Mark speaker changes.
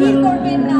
Speaker 1: ভিড় করবেন না?